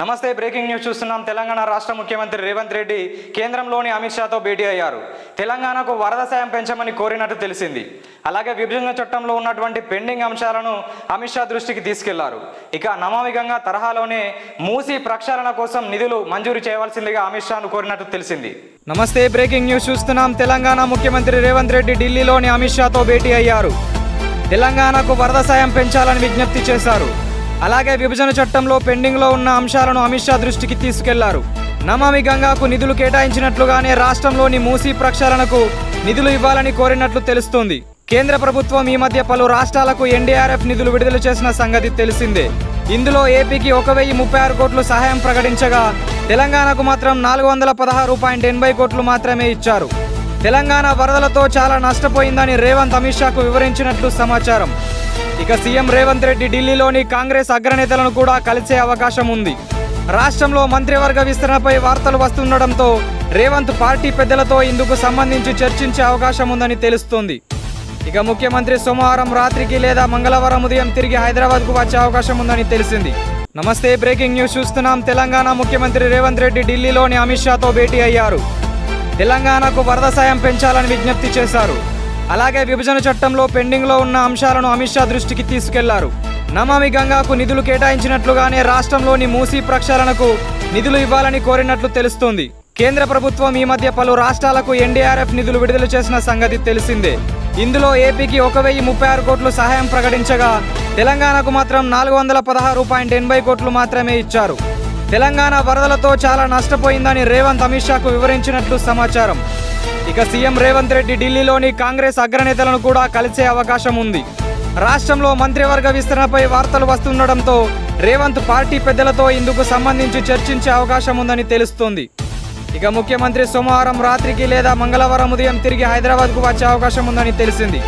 నమస్తే breaking news చూస్తున్నాం. తెలంగాణ రాష్ట్ర ముఖ్యమంత్రి రేవంత్ రెడ్డి కేంద్రంలోని అమిత్ షాతో భేటీ అయ్యారు. తెలంగాణకు వరద సాయం పెంచమని కోరినట్టు తెలిసింది. అలాగే విభజన చట్టంలో ఉన్నటువంటి పెండింగ్ అంశాలను అమిత్ షా దృష్టికి తీసుకెళ్ళారు. ఇక నమామిగంగా తరహాలోనే మూసి ప్రక్షాళన కోసం నిధులు మంజూరు చేయవలసిందిగా అమిత్ షాను కోరినట్టు తెలిసింది. నమస్తే బ్రేకింగ్ న్యూస్ చూస్తున్నాం. తెలంగాణ ముఖ్యమంత్రి రేవంత్ రెడ్డి ఢిల్లీలోని అమిత్ షాతో భేటీ అయ్యారు. తెలంగాణకు వరద సాయం పెంచాలని విజ్ఞప్తి చేశారు. అలాగే విభజన చట్టంలో పెండింగ్లో ఉన్న అంశాలను అమిత్ షా దృష్టికి తీసుకెళ్ళారు. నమామి గంగాకు నిధులు కేటాయించినట్లుగానే రాష్ట్రంలోని మూసీ ప్రక్షాళనకు నిధులు ఇవ్వాలని కోరినట్లు తెలుస్తోంది. కేంద్ర ప్రభుత్వం ఈ మధ్య పలు రాష్ట్రాలకు ఎన్డీఆర్ఎఫ్ నిధులు విడుదల చేసిన సంగతి తెలిసిందే. ఇందులో ఏపీకి ఒక వెయ్యి ముప్పై ఆరు కోట్లు సహాయం ప్రకటించగా తెలంగాణకు మాత్రం నాలుగు వందల పదహారు పాయింట్ ఎనభై కోట్లు మాత్రమే ఇచ్చారు. తెలంగాణ వరదలతో చాలా నష్టపోయిందని రేవంత్ అమిత్ షాకు వివరించినట్లు సమాచారం. ఇక సీఎం రేవంత్ రెడ్డి ఢిల్లీలోని కాంగ్రెస్ అగ్రనేతలను కూడా కలిసే అవకాశం ఉంది. రాష్ట్రంలో మంత్రివర్గ విస్తరణపై వార్తలు వస్తుండటంతో రేవంత్ పార్టీ పెద్దలతో ఇందుకు సంబంధించి చర్చించే అవకాశం ఉందని తెలుస్తోంది. ఇక ముఖ్యమంత్రి సోమవారం రాత్రికి లేదా మంగళవారం ఉదయం తిరిగి హైదరాబాద్కు వచ్చే అవకాశం ఉందని తెలిసింది. నమస్తే బ్రేకింగ్ న్యూస్ చూస్తున్నాం. తెలంగాణ ముఖ్యమంత్రి రేవంత్ రెడ్డి ఢిల్లీలోని అమిత్ షాతో భేటీ అయ్యారు. తెలంగాణకు వరద సాయం పెంచాలని విజ్ఞప్తి చేశారు. అలాగే విభజన చట్టంలో పెండింగ్లో ఉన్న అంశాలను అమిత్ షా దృష్టికి తీసుకెళ్ళారు. నమామి గంగాకు నిధులు కేటాయించినట్లుగానే రాష్ట్రంలోని మూసీ ప్రక్షాళనకు నిధులు ఇవ్వాలని కోరినట్లు తెలుస్తోంది. కేంద్ర ప్రభుత్వం ఈ మధ్య పలు రాష్ట్రాలకు ఎన్డీఆర్ఎఫ్ నిధులు విడుదల చేసిన సంగతి తెలిసిందే. ఇందులో ఏపీకి ఒక వెయ్యి ముప్పై ఆరు కోట్లు సహాయం ప్రకటించగా తెలంగాణకు మాత్రం నాలుగు వందల పదహారు పాయింట్ ఎనభై కోట్లు మాత్రమే ఇచ్చారు. తెలంగాణ వరదలతో చాలా నష్టపోయిందని రేవంత్ అమిత్ షాకు వివరించినట్లు సమాచారం. ఇక సీఎం రేవంత్ రెడ్డి ఢిల్లీలోని కాంగ్రెస్ అగ్రనేతలను కూడా కలిసే అవకాశం ఉంది. రాష్ట్రంలో మంత్రివర్గ విస్తరణపై వార్తలు వస్తుండటంతో రేవంత్ పార్టీ పెద్దలతో ఇందుకు సంబంధించి చర్చించే అవకాశం ఉందని తెలుస్తోంది. ఇక ముఖ్యమంత్రి సోమవారం రాత్రికి లేదా మంగళవారం ఉదయం తిరిగి హైదరాబాద్కు వచ్చే అవకాశం ఉందని తెలిసింది.